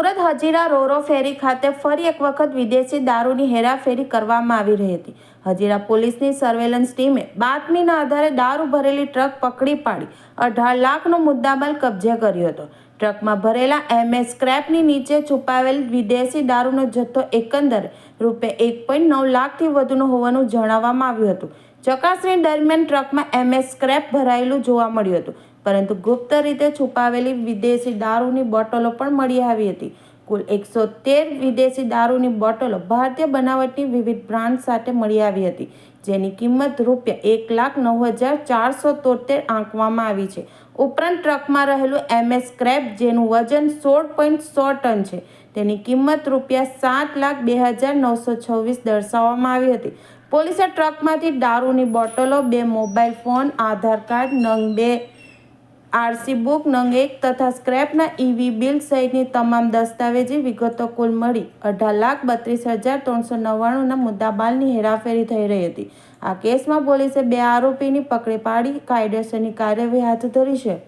હજીરા રોરો ફેરી ખાતે ફરી એક વખત વિદેશી દારૂની હેરાફેરી કરવામાં આવી રહી હતી. હજીરા પોલીસની સર્વેલન્સ ટીમે બાતમીના આધારે દારૂ ભરેલી ટ્રક પકડી પાડી, અઢાર લાખનો મુદ્દામાલ કબજે કર્યો હતો. ટ્રકમાં ભરેલા એમએસ સ્ક્રેપની નીચે છુપાવેલ વિદેશી દારૂનો જથ્થો એકંદરે રૂપે એક પોઈન્ટ નવ લાખથી વધુનો હોવાનું જણાવવામાં આવ્યું હતું. ચકાસણી દરમિયાન ટ્રકમાં એમએસ સ્ક્રેપ ભરાયેલું જોવા મળ્યું હતું. પરંતુ ગુપ્ત રીતે છુપાવેલી વિદેશી દારૂની બોટલો પણ મળી આવી હતી. કુલ એકસો તેર વિદેશી દારૂની બોટલો ભારતીય બનાવટની વિવિધ બ્રાન્ડ સાથે મળી આવી હતી, જેની કિંમત રૂપિયા એક લાખ નવ હજાર ચારસો તોતેર આંકવામાં આવી છે. ઉપરાંત ટ્રકમાં રહેલું એમએસ સ્ક્રેપ, જેનું વજન સોળ પોઈન્ટ સો ટન છે, તેની કિંમત રૂપિયા સાત લાખ બે હજાર નવસો છવ્વીસ દર્શાવવામાં આવી હતી. પોલીસે ટ્રકમાંથી દારૂની બોટલો, બે મોબાઈલ ફોન, આધાર કાર્ડ, નંગ બે આરસી બુક, નંગ એક તથા સ્ક્રેપના ઈવી બિલ સહિતની તમામ દસ્તાવેજી વિગતો કુલ મળી. અઢાર લાખ બત્રીસ હજાર ત્રણસો નવ્વાણુંના મુદ્દામાલની હેરાફેરી થઈ રહી હતી. આ કેસમાં પોલીસે બે આરોપીની પકડી પાડી, કાયદેસરની કાર્યવાહી હાથ ધરી છે.